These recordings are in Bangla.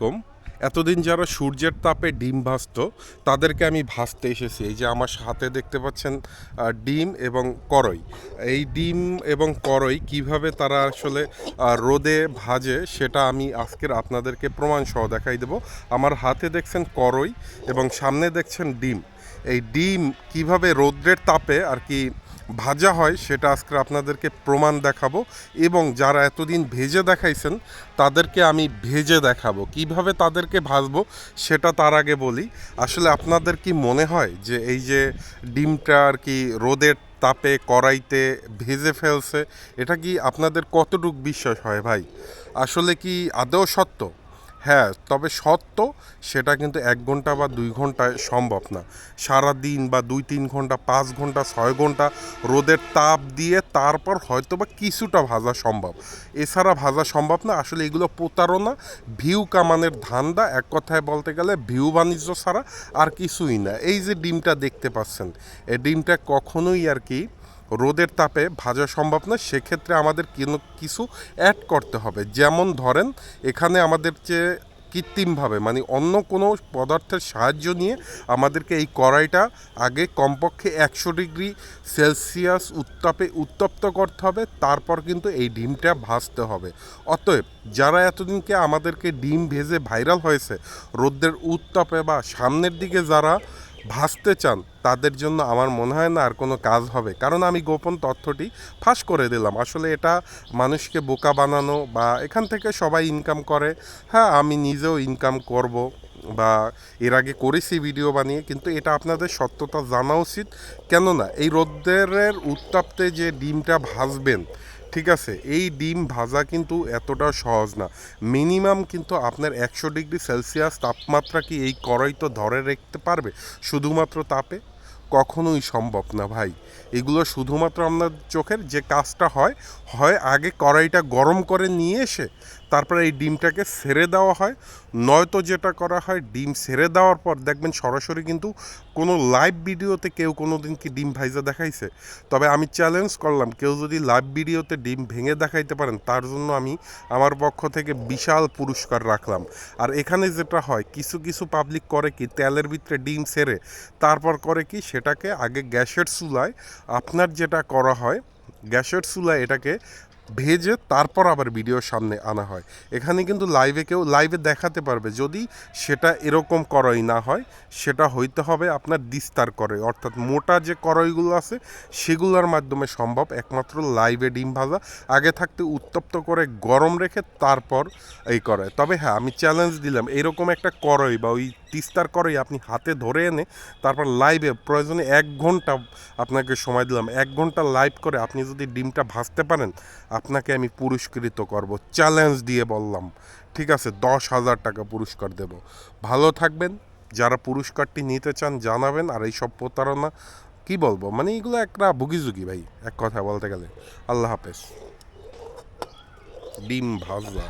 কম এতদিন যারা সূর্যের তাপে ডিম ভাজত, তাদেরকে আমি ভাজতে এসেছি। এই যে আমার হাতে দেখতে পাচ্ছেন ডিম এবং করই। এই ডিম এবং করই কীভাবে তারা আসলে রোদে ভাজে সেটা আমি আজকের আপনাদেরকে প্রমাণ সহ দেখাই দেব। আমার হাতে দেখছেন করই এবং সামনে দেখছেন ডিম। এই ডিম কীভাবে রৌদ্রের তাপে আর কি ভাজা হয়, সেটা আজকে আপনাদেরকে প্রমাণ দেখাবো এবং যারা এতদিন ভেজে দেখাইছেন, তাদেরকে আমি ভেজে দেখাবো। কীভাবে তাদেরকে ভাজবো, সেটা তার আগে বলি। আসলে আপনাদের কি মনে হয় যে এই যে ডিমটা আর কি রোদের তাপে, কড়াইতে ভেজে ফেলছে, এটা কি আপনাদের কতটুক বিশ্বাস হয় ভাই? আসলে কি আদৌ সত্য? হ্যাঁ তবে সত্য সেটা কিন্তু এক ঘণ্টা বা দুই ঘন্টায় সম্ভব না। সারা দিন বা দুই তিন ঘণ্টা, পাঁচ ঘণ্টা, ছয় ঘণ্টা রোদের তাপ দিয়ে তারপর হয়তো বা কিছুটা ভাজা সম্ভব। এছাড়া ভাজা সম্ভব না, আসলে এগুলো প্রতারণা, ভিউ কামানের ধান্দা, এক কথায় বলতে গেলে ভিউ বাণিজ্য ছাড়া আর কিছুই না। এই যে ডিমটা দেখতে পাচ্ছেন, এই ডিমটা কখনোই আর কি রোদের তাপে ভাজা সম্ভব না, সেক্ষেত্রে আমাদের কিছু অ্যাড করতে হবে। যেমন ধরেন, এখানে আমাদের যে কৃত্রিমভাবে মানে অন্য কোনো পদার্থের সাহায্য নিয়ে আমাদেরকে এই কড়াইটা আগে কমপক্ষে একশো ডিগ্রি সেলসিয়াস উত্তাপে উত্তপ্ত করতে হবে, তারপর কিন্তু এই ডিমটা ভাজতে হবে। অতএব, যারা এতদিনকে আমাদেরকে ডিম ভেজে ভাইরাল হয়েছে রোদ্রের উত্তাপে বা সামনের দিকে যারা ভাসতে চান, তাদের জন্য আমার মনে হয় না আর কোনো কাজ হবে। কারণ আমি গোপন তথ্যটি ফাঁস করে দিলাম। আসলে এটা মানুষকে বোকা বানানো বা এখান থেকে সবাই ইনকাম করে। হ্যাঁ আমি নিজেও ইনকাম করব বা এর আগে করেছি ভিডিও বানিয়ে, কিন্তু এটা আপনাদের সত্যতা জানা উচিত। কেননা এই রোদ্রের উত্তাপতে যে ডিমটা ভাজবেন ঠিক আছে? এই ডিম ভাজা কিন্তু এতটা সহজ না। মিনিমাম কিন্তু আপনার একশো ডিগ্রি সেলসিয়াস তাপমাত্রা কি এই কড়াই তো ধরে রাখতে পারবে? শুধুমাত্র তাপে? কখনোই সম্ভব না ভাই। এগুলো শুধুমাত্র আপনার চোখের যে কাজটা হয় হয় আগে কড়াইটা গরম করে নিয়ে এসে তারপরে এই ডিমটাকে সেরে দেওয়া হয়। নয়তো যেটা করা হয়, ডিম সেরে দেওয়ার পর দেখবেন সরাসরি কিন্তু কোনো লাইভ ভিডিওতে কেউ কোনো দিন কি ডিম ভাইজা দেখাইছে? তবে আমি চ্যালেঞ্জ করলাম, কেউ যদি লাইভ ভিডিওতে ডিম ভেঙে দেখাইতে পারেন, তার জন্য আমি আমার পক্ষ থেকে বিশাল পুরস্কার রাখলাম। আর এখানে যেটা হয়, কিছু কিছু পাবলিক করে কি তেলের ভিতরে ডিম সেরে, তারপর করে কি সেটাকে আগে গ্যাসের চুলায়, আপনার যেটা করা হয়, গ্যাসের চুলায় এটাকে ভেজে তারপর আবার ভিডিওর সামনে আনা হয়। এখানে কিন্তু লাইভে কেউ লাইভে দেখাতে পারবে। যদি সেটা এরকম করই না হয়, সেটা হইতে হবে আপনার দিস্তার করে অর্থাৎ মোটা যে করইগুলো আছে, সেগুলোর মাধ্যমে সম্ভব একমাত্র লাইভে ডিম ভাজা। আগে থাকতে উত্তপ্ত করে গরম রেখে তারপর এই করে তবে হ্যাঁ আমি চ্যালেঞ্জ দিলাম। এরকম একটা করই বা ওই তিস্তার করই আপনি হাতে ধরে এনে তারপর লাইভে প্রয়োজনে এক ঘণ্টা আপনাকে সময় দিলাম। এক ঘণ্টা লাইভ করে আপনি যদি ডিমটা ভাজতে পারেন, আপনাকে আমি পুরস্কৃত করব। চ্যালেঞ্জ দিয়ে বললাম। ঠিক আছে, দশ হাজার টাকা পুরস্কার দেব। ভালো থাকবেন। যারা পুরস্কারটি নিতে চান জানাবেন। আর এইসব প্রতারণা, কি বলব? মানে এগুলো একটা বুগিজুগি ভাই, এক কথা বলতে গেলে। আল্লাহ হাফেজ। ডিম ভাজা।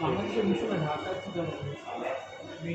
বাংলাদেশের মিশনে ঢাকা কি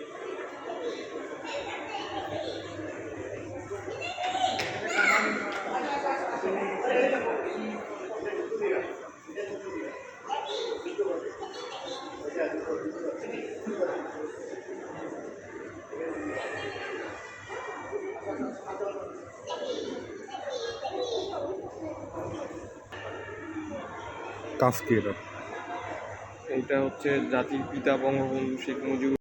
কাজ কি এটা? এটা হচ্ছে জাতির পিতা বঙ্গবন্ধু শেখ মুজিবুর